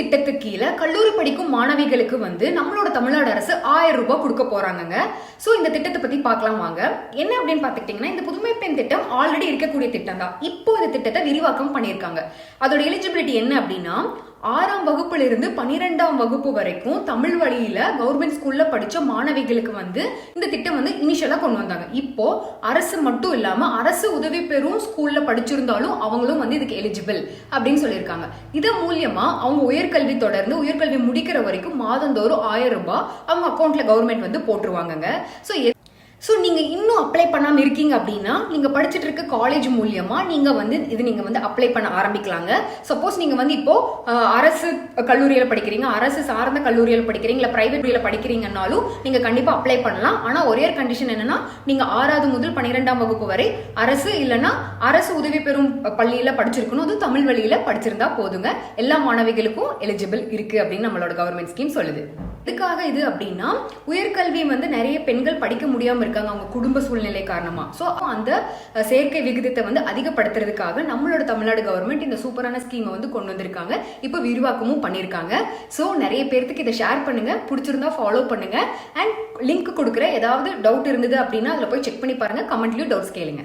திட்டத்துக்கு கீழே கல்லூரி படிக்கும் மாணவிகளுக்கு வந்து நம்மளோட தமிழ்நாடு அரசு ஆயிரம் ரூபாய் கொடுக்க போறாங்கங்க. ஸோ இந்த திட்டத்தை பத்தி பார்க்கலாம் வாங்க. என்ன அப்படின்னு பார்த்துக்கிட்டிங்கன்னா இந்த புதுமை பெண் திட்டம் ஆல்ரெடி இருக்கக்கூடிய திட்டம் தான் இப்போ இந்த திட்டத்தை விரிவாக்கம் பண்ணியிருக்காங்க. அதோட எலிஜிபிலிட்டி என்ன அப்படின்னா ஆறாம் வகுப்புல இருந்து பன்னிரெண்டாம் வகுப்பு வரைக்கும் தமிழ் வழியில கவர்மெண்ட் ஸ்கூல்ல படிச்ச மாணவிகளுக்கு வந்து இந்த திட்டம் வந்து இனிஷியலா கொண்டு வந்தாங்க. இப்போ அரசு மட்டும் இல்லாம அரசு உதவி பெறும் ஸ்கூல்ல படிச்சிருந்தாலும் அவங்களும் வந்து இதுக்கு எலிஜிபிள் அப்படின்னு சொல்லியிருக்காங்க. இதன் மூலியமா அவங்க உயர்கல்வி தொடர்ந்து உயர்கல்வி முடிக்கிற வரைக்கும் மாதந்தோறும் ஆயிரம் ரூபாய் அவங்க அக்கௌண்ட்ல கவர்மெண்ட் வந்து போட்டுருவாங்க ஸோ ஸோ நீங்கள் இன்னும் அப்ளை பண்ணாமல் இருக்கீங்க அப்படின்னா நீங்கள் படிச்சுட்டு இருக்க காலேஜ் மூலியமாக நீங்கள் வந்து இது நீங்கள் வந்து அப்ளை பண்ண ஆரம்பிக்கலாங்க. சப்போஸ் நீங்கள் வந்து இப்போ அரசு கல்லூரியில் படிக்கிறீங்க. அரசு சார்ந்த கல்லூரியில் படிக்கிறீங்க. இல்லை ப்ரைவேட் படிக்கிறீங்கன்னாலும் நீங்கள் கண்டிப்பாக அப்ளை பண்ணலாம். ஆனால் ஒரே ஒரு கண்டிஷன் என்னன்னா நீங்கள் ஆறாவது முதல் பன்னிரெண்டாம் வகுப்பு வரை அரசு இல்லைன்னா அரசு உதவி பெறும் பள்ளியில் படிச்சிருக்கணும். அது தமிழ் வழியில் படிச்சிருந்தா போதுங்க. எல்லா மாணவிகளுக்கும் எலிஜிபிள் இருக்குது அப்படின்னு நம்மளோட கவர்மெண்ட் ஸ்கீம் சொல்லுது. இதுக்காக இது அப்படின்னா உயர்கல்வி வந்து நிறைய பெண்கள் படிக்க முடியாமல் இருக்காங்க அவங்க குடும்ப சூழ்நிலை காரணமா. ஸோ அந்த சேர்க்கை விகிதத்தை வந்து அதிகப்படுத்துறதுக்காக நம்மளோட தமிழ்நாடு கவர்மெண்ட் இந்த சூப்பரான ஸ்கீமை வந்து கொண்டு வந்திருக்காங்க. இப்போ விரிவாக்கமும் பண்ணியிருக்காங்க ஸோ நிறைய பேர்த்துக்கு இதை ஷேர் பண்ணுங்க. பிடிச்சிருந்தா ஃபாலோ பண்ணுங்க. அண்ட் லிங்க் கொடுக்குற ஏதாவது டவுட் இருந்தது அப்படின்னா அதில் போய் செக் பண்ணி பாருங்க. கமெண்ட்லயும் டவுட்ஸ் கேளுங்க.